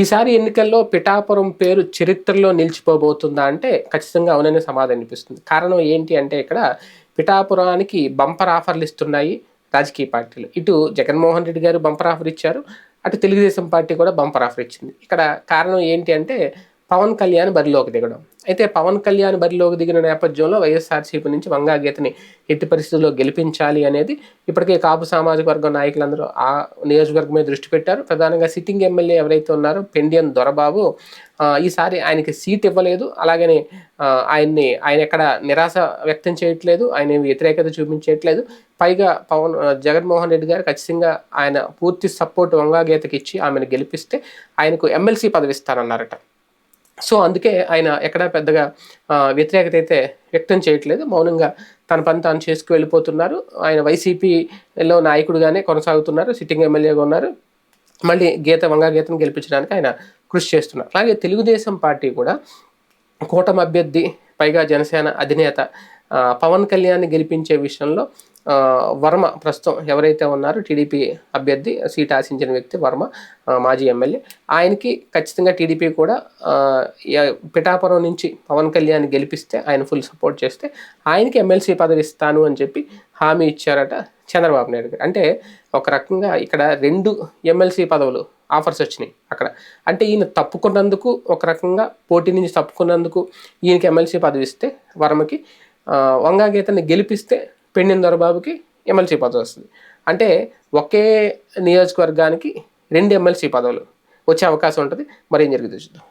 ఈసారి ఎన్నికల్లో పిఠాపురం పేరు చరిత్రలో నిలిచిపోబోతుందా అంటే ఖచ్చితంగా అవుననే సమాధానం అనిపిస్తుంది. కారణం ఏంటి అంటే ఇక్కడ పిఠాపురానికి బంపర్ ఆఫర్లు ఇస్తున్నాయి రాజకీయ పార్టీలు. ఇటు జగన్మోహన్ రెడ్డి గారు బంపర్ ఆఫర్ ఇచ్చారు అటు తెలుగుదేశం పార్టీ కూడా బంపర్ ఆఫర్ ఇచ్చింది. ఇక్కడ కారణం ఏంటి అంటే పవన్ కళ్యాణ్ బరిలోకి దిగడం. అయితే పవన్ కళ్యాణ్ బరిలోకి దిగిన నేపథ్యంలో వైఎస్ఆర్సీపీ నుంచి వంగాగీతని ఎట్టి పరిస్థితుల్లో గెలిపించాలి అనేది ఇప్పటికే కాపు సామాజిక వర్గం నాయకులందరూ ఆ నియోజకవర్గం మీద దృష్టి పెట్టారు. ప్రధానంగా సిట్టింగ్ ఎమ్మెల్యే ఎవరైతే ఉన్నారో పెండియన్ దొరబాబు ఈసారి ఆయనకి సీట్ ఇవ్వలేదు. అలాగనే ఆయన్ని ఆయన ఎక్కడ నిరాశ వ్యక్తం చేయట్లేదు. ఆయన వ్యతిరేకత చూపించట్లేదు. పైగా పవన్ జగన్మోహన్ రెడ్డి గారు ఖచ్చితంగా ఆయన పూర్తి సపోర్ట్ వంగాగీతకి ఇచ్చి ఆమెను గెలిపిస్తే ఆయనకు ఎమ్మెల్సీ పదవిస్తానన్నారట సో అందుకే ఆయన ఎక్కడా పెద్దగా వ్యతిరేకత అయితే వ్యక్తం చేయట్లేదు. మౌనంగా తన పని తాను చేసుకు వెళ్ళిపోతున్నారు. ఆయన వైసీపీలో నాయకుడుగానే కొనసాగుతున్నారు సిట్టింగ్ ఎమ్మెల్యేగా ఉన్నారు. మళ్ళీ గీత వంగా గీతను గెలిపించడానికి ఆయన కృషి చేస్తున్నారు. అలాగే తెలుగుదేశం పార్టీ కూడా కూటమి అభ్యర్థి పైగా జనసేన అధినేత పవన్ కళ్యాణ్ గెలిపించే విషయంలో వర్మ ప్రస్తుతం ఎవరైతే ఉన్నారో టీడీపీ అభ్యర్థి సీట్ ఆశించిన వ్యక్తి వర్మ మాజీ ఎమ్మెల్యే. ఆయనకి ఖచ్చితంగా టీడీపీ కూడా పిఠాపురం నుంచి పవన్ కళ్యాణ్ గెలిపిస్తే ఆయన ఫుల్ సపోర్ట్ చేస్తే ఆయనకి ఎమ్మెల్సీ పదవి ఇస్తాను అని చెప్పి హామీ ఇచ్చారట చంద్రబాబు నాయుడు గారు. అంటే ఒక రకంగా ఇక్కడ రెండు ఎమ్మెల్సీ పదవులు ఆఫర్స్ వచ్చినాయి అక్కడ. అంటే ఈయన తప్పుకున్నందుకు ఒక రకంగా పోటీ నుంచి తప్పుకున్నందుకు ఈయనకి ఎమ్మెల్సీ పదవి ఇస్తే వర్మకి వంగాగీతని వంగా గెలిపిస్తే పెండిన దొరబాబుకి ఎమ్మెల్సీ పదవి వస్తుంది. అంటే ఒకే నియోజకవర్గానికి రెండు ఎమ్మెల్సీ పదవులు వచ్చే అవకాశం ఉంటుంది. మరి ఏం జరిగింది చూద్దాం.